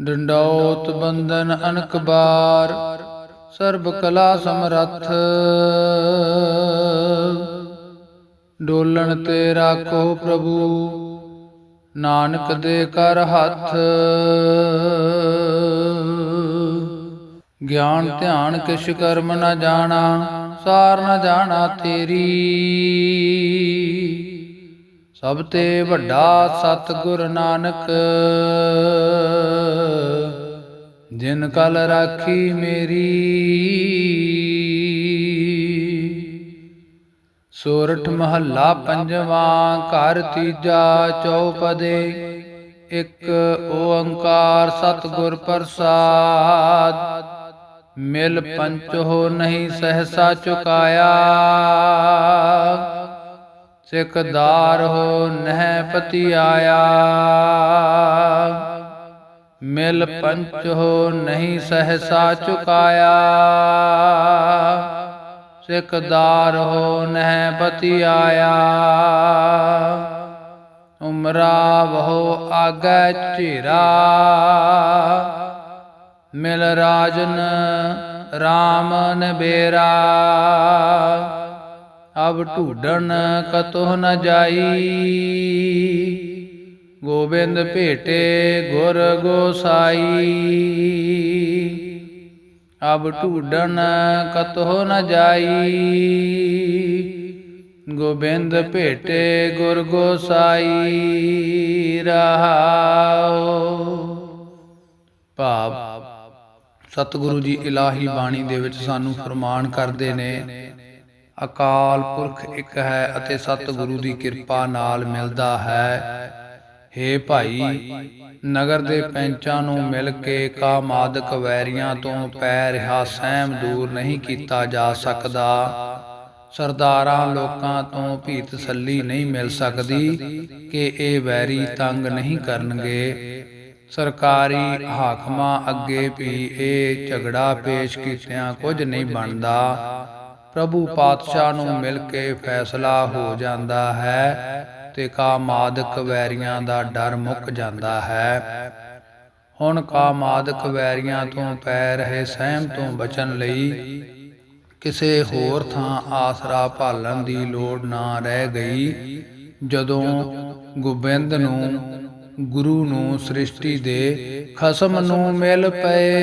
ਡੰਡੌਤ ਬੰਧਨ ਅਨਕ ਬਾਰ, ਸਰਬ ਕਲਾ ਸਮਰੱਥ। ਡੋਲਣ ਤੇ ਰਾਖੋ ਪ੍ਰਭੂ, ਨਾਨਕ ਦੇ ਕਰ ਹੱਥ। ਗਿਆਨ ਧਿਆਨ ਕਿਛ ਕਰਮ ਨ ਜਾਣਾ, ਸਾਰ ਨ ਜਾਣਾ ਤੇਰੀ। ਸਭ ਤੇ ਵੱਡਾ ਸਤਿਗੁਰ ਨਾਨਕ। ਜਿਨ ਕਲ ਰਾਖੀ ਮੇਰੀ, ਸੋਰਠ ਮਹੱਲਾ ਪੰਜਵਾਂ, ਘਰ ਤੀਜਾ ਚੌਪਦੇ, ਇੱਕ ਓੰਕਾਰ ਸਤਿਗੁਰ ਪ੍ਰਸਾਦ। ਮਿਲ ਪੰਚ ਹੋ ਨਹੀਂ ਸਹਸਾ ਚੁਕਾਇਆ ਸਿਕਦਾਰ ਹੋ ਨਹਿ ਪਤੀ ਆਇਆ ਮਿਲ ਪੰਚ ਹੋ ਨਹੀਂ ਸਹਸਾ ਚੁਕਾਇਆ। ਸਿਕਦਾਰ ਹੋ ਨਹਿ ਪਤੀ ਆਇਆ ਉਮਰਾ ਬਹੁ ਆਗੈ ਚਿਰਾ। ਮਿਲ ਰਾਜਨ RAM ਬੇਰਾ ਅਬ ਢੂਡਣ ਕਤੋ ਨ ਜਾਈ। ਗੋਬਿੰਦ ਭੇਟੇ ਗੁਰ ਗੋਸਾਈ। ਅਬ ਢੂਡਣ ਕਤੋ ਨ ਜਾਈ। ਗੋਬਿੰਦ ਭੇਟੇ ਗੁਰ ਗੋਸਾਈ। ਰਹਾਉ। ਭਾਵ ਸਤਿਗੁਰੂ ਜੀ ਇਲਾਹੀ ਬਾਣੀ ਦੇ ਵਿੱਚ ਸਾਨੂੰ ਫਰਮਾਨ ਕਰਦੇ ਨੇ, ਅਕਾਲ ਪੁਰਖ ਇੱਕ ਹੈ ਅਤੇ ਸਤਿਗੁਰੂ ਦੀ ਕਿਰਪਾ ਨਾਲ ਮਿਲਦਾ ਹੈ। ਹੇ ਭਾਈ, ਨਗਰ ਦੇ ਪੈਂਚਾਂ ਨੂੰ ਮਿਲ ਕੇ ਕਾਮਾਦਕ ਵੈਰੀਆਂ ਤੋਂ ਪੈ ਰਿਹਾ ਸਹਿਮ ਦੂਰ ਨਹੀਂ ਕੀਤਾ ਜਾ ਸਕਦਾ। ਸਰਦਾਰਾਂ ਲੋਕਾਂ ਤੋਂ ਵੀ ਤਸੱਲੀ ਨਹੀਂ ਮਿਲ ਸਕਦੀ ਕਿ ਇਹ ਵੈਰੀ ਤੰਗ ਨਹੀਂ ਕਰਨਗੇ। ਸਰਕਾਰੀ ਹਾਕਮਾਂ ਅੱਗੇ ਵੀ ਇਹ ਝਗੜਾ ਪੇਸ਼ ਕੀਤਿਆਂ ਕੁਝ ਨਹੀਂ ਬਣਦਾ। ਪ੍ਰਭੂ ਪਾਤਸ਼ਾਹ ਨੂੰ ਮਿਲ ਕੇ ਫੈਸਲਾ ਹੋ ਜਾਂਦਾ ਹੈ। ਤੇ ਕਾਮਾਦਕ ਵੈਰੀਆਂ ਦਾ ਡਰ ਮੁੱਕ ਜਾਂਦਾ ਹੈ। ਹੁਣ ਕਾਮਾਦਕ ਵੈਰੀਆਂ ਤੋਂ ਪੈ ਰਹੇ ਸਹਿਮ ਤੋਂ ਬਚਣ ਲਈ ਕਿਸੇ ਹੋਰ ਥਾਂ ਆਸਰਾ ਭਾਲਣ ਦੀ ਲੋੜ ਨਾ ਰਹਿ ਗਈ। ਜਦੋਂ ਗੋਬਿੰਦ ਨੂੰ, ਗੁਰੂ ਨੂੰ ਸ੍ਰਿਸ਼ਟੀ ਦੇ ਖਸਮ ਨੂੰ ਮਿਲ ਪਏ।